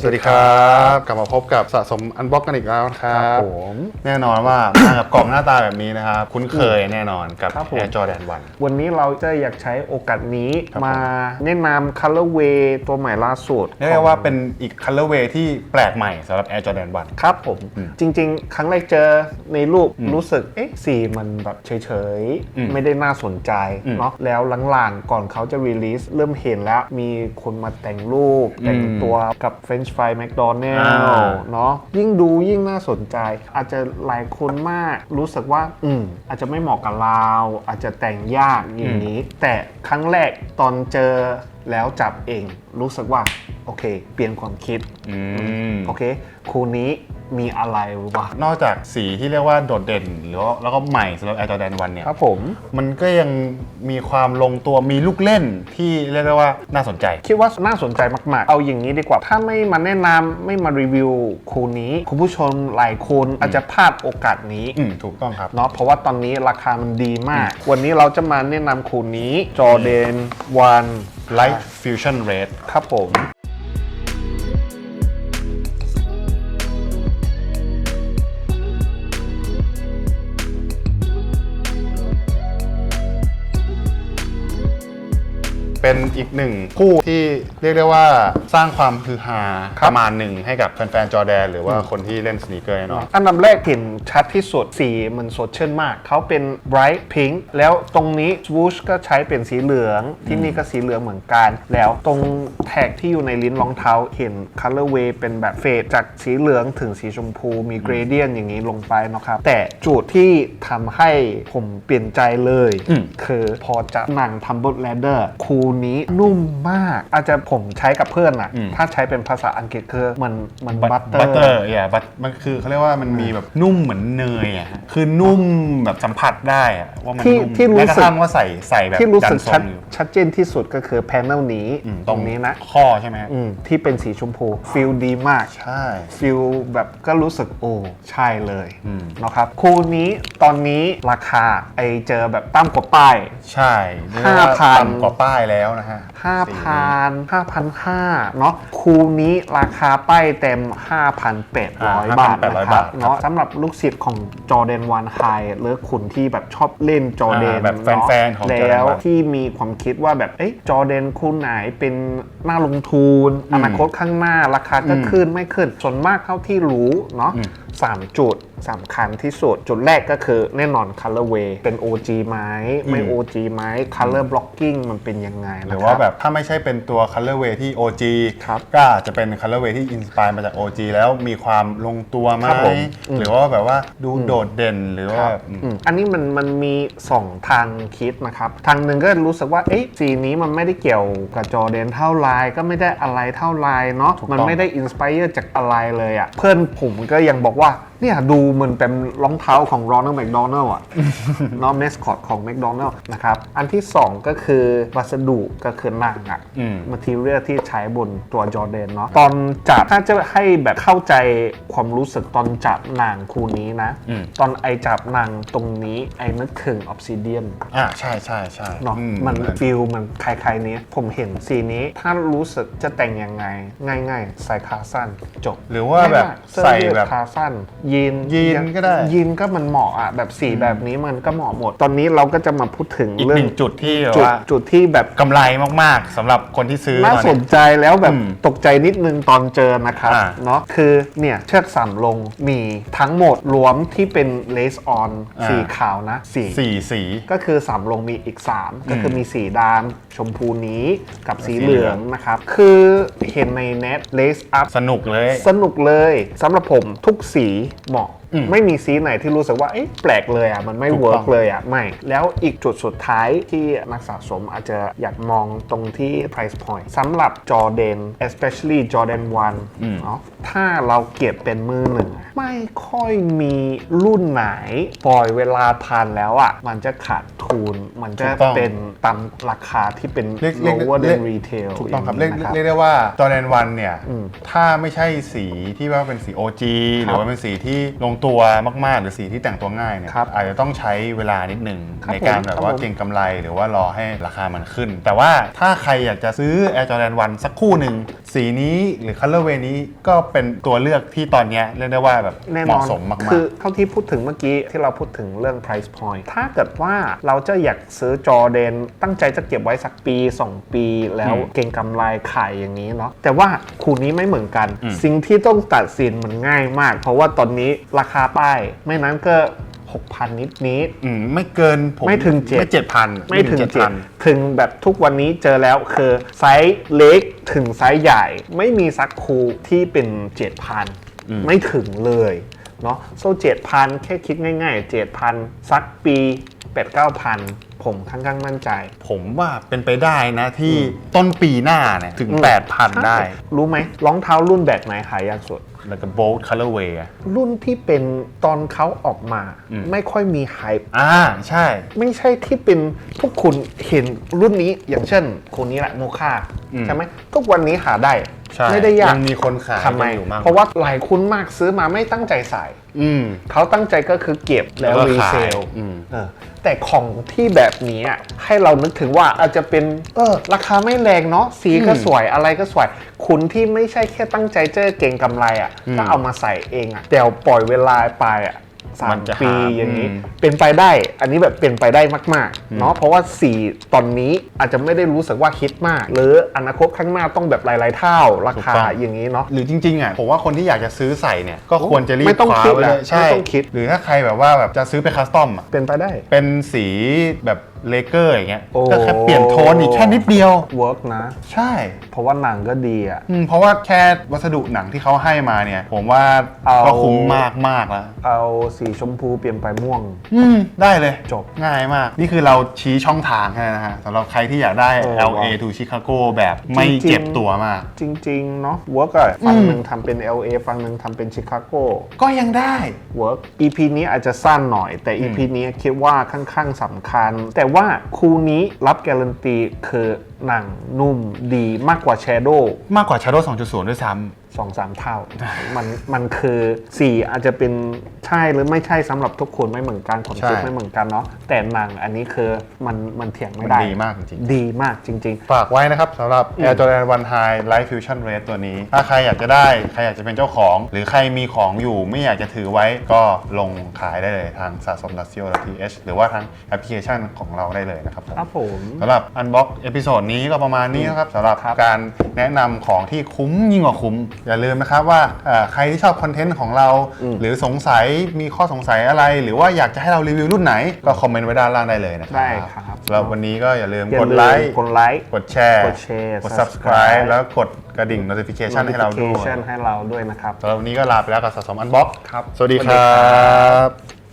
สวัสดีครับ กลับมาพบกับสะสมอันบ็อกกันอีกแล้วนะครัครับบผมแน่นอนว่ามากับกล่องหน้าตาแบบนี้นะครับ คุ้นเคยแน่นอนกับครับผม Air Jordan 1วันนี้เราจะอยากใช้โอกาสนี้ครับมาแนะนำ colorway ตัวใหม่ล่าสุดเรียกได้ว่าเป็นอีก colorway ที่แปลกใหม่สำหรับ Air Jordan 1ครับผมอืมจริง ๆ ครั้งแรกเจอในรูปอืมรู้สึกเอ๊ะสีมันแบบเฉยอืมๆไม่ได้น่าสนใจอืมเนาะแล้วหลังๆก่อนเขาจะ release เริ่มเห็นแล้วมีคนมาแต่งรูปอืมแต่งตัวกับ French fry McDonald อ่าเนาะยิ่งดูยิ่งน่าสนใจ อาจจะหลายคนมากรู้สึกว่า อืมอาจจะไม่เหมาะกับเราอาจจะแต่งยากอย่างนี้ แต่ครั้งแรกตอนเจอแล้วจับเองรู้สึกว่า โอเค เปลี่ยนความคิดอืมโอเคคูนี้ มีอะไรวะนอกจากสีที่เรียกว่าโดดเด่น หรือว่าแล้วก็ใหม่สำหรับ Air Jordan 1เนี่ย ครับผม มันก็ยังมีความลงตัวมีลูกเล่นที่เรียกได้ว่าน่าสนใจ คิดว่าน่าสนใจมาก ๆ เอาอย่างนี้ดีกว่า ถ้าไม่มาแนะนำไม่มารีวิวคูนี้ คุณผู้ชมหลายคนอาจจะพลาดโอกาสนี้ อืมถูกต้องครับ เนาะเพราะว่าตอนนี้ราคามันดีมาก วันนี้เราจะมาแนะนำคูนี้ Jordan 1 Light Fusion Red ครับผม เป็นอีกหนึ่งคู่ที่เรียกได้ว่าสร้างความฮือฮาคปรับระมาณหนึ่งให้กับแฟนๆจอแดน หรือว่าคนที่เล่นสนีกเกอร์แน่นอนอันดับแรกเห็นชัดที่สุดสีมันสดชื่นมาก เขาเป็น bright pink แล้วตรงนี้ swoosh ก็ใช้เป็นสีเหลือง ที่นี่ก็สีเหลืองเหมือนกัน แล้วตรงแท็กที่อยู่ในลิ้นรองเท้าเห็น colorway เป็นแบบเฟดจากสีเหลืองถึงสีชมพูมี gradient อย่างนี้ลงไปนะครับ แต่จุดที่ทำให้ผมเปลี่ยนใจเลยอืมคือพอจะหนัง tumble ladder คูนี้นุ่มมาก อาจจะผมใช้กับเพื่อนอะถ้าใช้เป็นภาษาอังกฤษคือมันมันบัตเตอบัตร์เตอร์อย่าบัตมันคือเขาเรียกว่ามันมีแบบนุ่มเหมือนเนยอะคือนุ่มแบบสัมผัสได้อะว่ามันที่นุ่มที่รู้แม้กระสึกทั่งว่าใส่ใส่แบบที่รู้จัสึนกทรชัดงอยู่ชัดเจนที่สุดก็คือแพนเนลนี้อืมตรงนี้นะข้อใช่ไหมฮะอืมที่เป็นสีชมพูฟิลดีมาก ใช่ ฟิลแบบก็รู้สึกโอ้ใช่เลยอืม นะครับคู่นี้ตอนนี้ราคาไอเจอแบบตั้มกว่าป้าย ใช่เรียกได้ว่า5,000 ต่ำกว่าป้ายแล้วนะฮะสีนี้5,000 5,500เนาะคู่นี้ราคาป้ายเต็ม 5,800 บาทนะ5,800ครับบาทเนาะสำหรับลูกศิษย์ของจอ r แดนวันไฮหรือคุณที่แบบชอบเล่นจอ r แดนอ่าแบบแฟนๆของ Jordan แล้ว1ที่มีความคิดว่าแบบเอ๊ะจอ r แดนคู่ไหนเป็นน่าลงทุนอนาคตข้างหน้าราคาก็ขึ้นไม่ขึ้นส่วนมากเท่าที่รู้เนาะอืมสามจุดสำคัญที่สุด จุดแรกก็คือแน่นอน colorway เป็น OG ไหมไม่อืม OG ไหม color blocking มันเป็นยังไงหนะรือคว่ารับแบบถ้าไม่ใช่เป็นตัว colorway ที่ OG ครับก็อาจจะเป็น colorway ที่อินสปายมาจาก OG แล้วมีความลงตัวไหมครับผมอืมหรือว่าแบบว่าดูโดดเด่นหรือว่าครับ อืม อืมอันนี้มันมันมีสองทางคิดนะครับ ทางหนึ่งก็รู้สึกว่าเอ๊ะสีนี้มันไม่ได้เกี่ยวกับจอเดนเท่าไรก็ไม่ได้อะไรเท่าไรเนาะถูกต้อง มันไม่ได้อินสปายจากอะไรเลยอะ่ะเพื่อนผมก็ยังบอกว่าเนี่ยดูเหมันเป็นรองเท้าของรอน l d แม d โดนัลอะเนาะเมสคอตของแม d โดนัลนะครับอันที่สองก็คือวัสดุก็คือหนังอะอืมมาทีเรียที่ใช้บนตัวจอร์แดนเนาะตอนจับถ้าจะให้แบบเข้าใจความรู้สึกตอนจับหนังคูนี้นะอืมตอนไอจับหนังตรงนี้ไอนึกถึงออ s ซิเดียนอ่าใช่ใช่ใช่เนาะอืมันฟิลมันคล้ายๆนี้ผมเห็นสีนี้ถ้ารู้สึกจะแต่งยังไง ง่าย ๆ ใส่ขาสั้นจบ หรือว่าแบบง่ยๆเสื้อใส่ยืดแบบขาสั้นยีนยีนก็ได้ ยีนก็มันเหมาะอะแบบสีแบบนี้มันก็เหมาะหมด ตอนนี้เราก็จะมาพูดถึงอีกเรื่หองนึ่งจุดที่แบบจุดว่าจุดที่แบบกำไรมากๆสำหรับคนที่ซื้อน่าตอ สนใจแล้วแบบอืมตกใจนิดนึงตอนเจอนะครับอ่า เนาะคือเนี่ยเชือกสามลงมีทั้งหมดรวมที่เป็นเลสออนสีขาวนะสี สี่สี ก็คือสามลงมีอีก 3 ก็คือมีสีดำชมพูนี้กับสีสีเหเหลืลือองงนะครับ คือเห็นในเน็ตเลสอัพสนุกเลย สนุกเลยสำหรับผมทุกสีเหมาะ อืมไม่มีสีไหนที่รู้สึกว่าเอ๊ะแปลกเลยอะมันไม่ถูกต้องเวิร์กเลยอะไม่ แล้วอีกจุดสุดท้ายที่นักสะสมอาจจะอยากมองตรงที่ price point สำหรับ Jordan especially Jordan อืม1เนาะถ้าเราเก็บเป็นมือหนึ่งอะไม่ค่อยมีรุ่นไหนปล่อยเวลาผ่านแล้วอะมันจะขาดทุนมันจะถูกต้องเป็นตามราคาที่เป็นเรียกเรียก lower เรีย than ก retail ถูกต้องครับย่าเรียกนี้นะเรียกได้ว่าจอแดนวันเนี่ยอืมถ้าไม่ใช่สีที่ว่าเป็นสี OG หรือว่าเป็นสีที่ลงตัวมากๆ หรือสีที่แต่งตัวง่ายเนี่ยครับอาจจะต้องใช้เวลานิดหนึ่งครับในการผมแบบครับว่าผม เก็งกำไรหรือว่ารอให้ราคามันขึ้น แต่ว่าถ้าใครอยากจะซื้อ Air Jordan 1 สักคู่หนึ่ง สีนี้หรือ colorway นี้ก็เป็นตัวเลือกที่ตอนเนี้ยเรียกได้ว่าแบบแน่เหนอมาะนสมมากคือเท่าที่พูดถึงเมื่อกี้ที่เราพูดถึงเรื่อง price point ถ้าเกิดว่าเราจะอยากซื้อจอเดน ตั้งใจจะเก็บไว้สักปี 2 ปี แล้วเก่งกำไรขายอย่างนี้เนาะแต่ว่าคูนี้ไม่เหมือนกัน สิ่งที่ต้องตัดสินมันง่ายมาก เพราะว่าตอนนี้ราคาป้าย ไม่นั้นก็ 6,000 นิดนิดๆอืมไม่เกินผมไม่ถึงเจ็ด ไม่เจ็ดพันๆไม่ถึงเจ็ดถึงแบบทุกวันนี้เจอแล้วคือไซส์เล็กถึงไซส์ใหญ่ ไม่มีสักคูที่เป็น7,000ไม่ถึงเลยเนาะโซ่เจ็ดพันแค่คิดง่ายๆเจ็ดพันสักปีแปดเก้าพัน ผมค่อนข้างมั่นใจ ผมว่าเป็นไปได้นะที่ต้นปีหน้าเนี่ย ถึง8,000 ได้ รู้ไหมรองเท้ารุ่นแบบไหนหายากสุด แล้วก็ bold colorway อะรุ่นที่เป็นตอนเขาออกมาอืมไม่ค่อยมีไฮป์อ่า ใช่ ไม่ใช่ที่เป็นทุกคนเห็นรุ่นนี้อย่างเช่นคนนี้แหละโมคาอืม ใช่ไหมทุกวันนี้หาได้ใช่ไม่ได้ยากยังมีคนขายทำไมกันอยู่มาก เพราะว่าหลายคุณมากซื้อมาไม่ตั้งใจใส่อืมเขาตั้งใจก็คือเก็บแล้วแล้วก็รีเซขายลอืมเออแต่ของที่แบบนี้อะให้เรานึกถึงว่าอาจจะเป็นเออราคาไม่แรงเนาะสีก็สวยอะไรก็สวย คุณที่ไม่ใช่แค่ตั้งใจเจอเก่งกำไรอะก็เอามาใส่เองอะแต่ปล่อยเวลาไปอะ สามัมนจะปีหาอย่างนี้ อืมเป็นไปได้ อันนี้แบบเป็นไปได้มากๆเนาะเพราะว่าสีตอนนี้อาจจะไม่ได้รู้สึกว่าฮิตมาก หรืออนาคตข้างหน้าต้องแบบหลาย ๆ เท่าราคาอย่างนี้เนาะ หรือจริงๆอะผมว่าคนที่อยากจะซื้อใส่เนี่ยก็ควรจะรีบไม่ต้องคว้าคิดไว้เลยอะใช่ไม่ต้องคิด หรือถ้าใครแบบว่าแบบจะซื้อไปคัสตอมอะเป็นไปได้ เป็นสีแบบ เลเกอร์อย่างเงี้ย โอ้ ก็แค่เปลี่ยนโทนอีกแค่นิดเดียว เวิร์กนะ ใช่ เพราะว่าหนังก็ดีอะ อืมเพราะว่าแค่วัสดุหนังที่เขาให้มาเนี่ย ผมว่าเอา ก็คุ้มมากมากๆแล้ว เอาสีชมพูเปลี่ยนไปม่วง อืม ได้เลยจบง่ายมาก นี่คือเราชี้ช่องทางให้นะฮะสำหรับใครที่อยากได้ เออ LA ว่ะ to Chicago แบบไม่จริงๆ เจ็บตัวมาก จริง ๆ เนาะเวิร์กอะฝั่งหนึ่งทำเป็น LA ฝั่งหนึ่งทำเป็นชิคาโกก็ยังได้ เวิร์ก EP นี้อาจจะสั้นหน่อย แต่ EP นี้คิดว่าค่อนข้างสำคัญ แต่ว่าคู่นี้รับการันตีคือหนังนุ่มดีมากกว่า Shadow มากกว่า Shadow 2.0 ด้วยซ้ำ สองสามเท่า มันมันคือสี่อาจจะเป็นใช่หรือไม่ใช่สำหรับทุกคนไม่เหมือนกันความคิดใช่ไม่เหมือนกันเนาะแต่หนังอันนี้คือมันมันเถียงไม่ได้มันดีมากจริงดีมากจริงฝากไว้นะครับสำหรับ Air Jordan 1 High Light Fusion Red ตัวนี้ ถ้าใครอยากจะได้ ใครอยากจะเป็นเจ้าของ หรือใครมีของอยู่ไม่อยากจะถือไว้ก็ลงขายได้เลยทางสะสม .co.th หรือว่าทางแอปพลิเคชันของเราได้เลยนะครับผมๆครับผมสำหรับ Unbox เอพิโซดนี้ก็ประมาณนี้นะครับสำหรับการแนะนำของที่คุ้มยิ่งกว่าคุ้มอย่าลืมนะครับว่าเอ่อใครที่ชอบคอนเทนต์ของเรา หรือสงสัยมีข้อสงสัยอะไร หรือว่าอยากจะให้เรารีวิวรุ่นไหน ก็คอมเมนต์ไว้ด้านล่างได้เลยนะครับได้ครับสำหรับวันนี้ก็อย่าลืมอย่ากดลืมไลค์ กดไลค์ กดแชร์ กดแชร์กด subscribe subscribe แล้วกดกระดิ่ง notification ให้เราด้วย notification ให้เราด้วยนะครับ สำหรับวันนี้ก็ลาไปแล้วกับสะสม Unbox ครับ สวัสดีสวัสคดีรัครับบ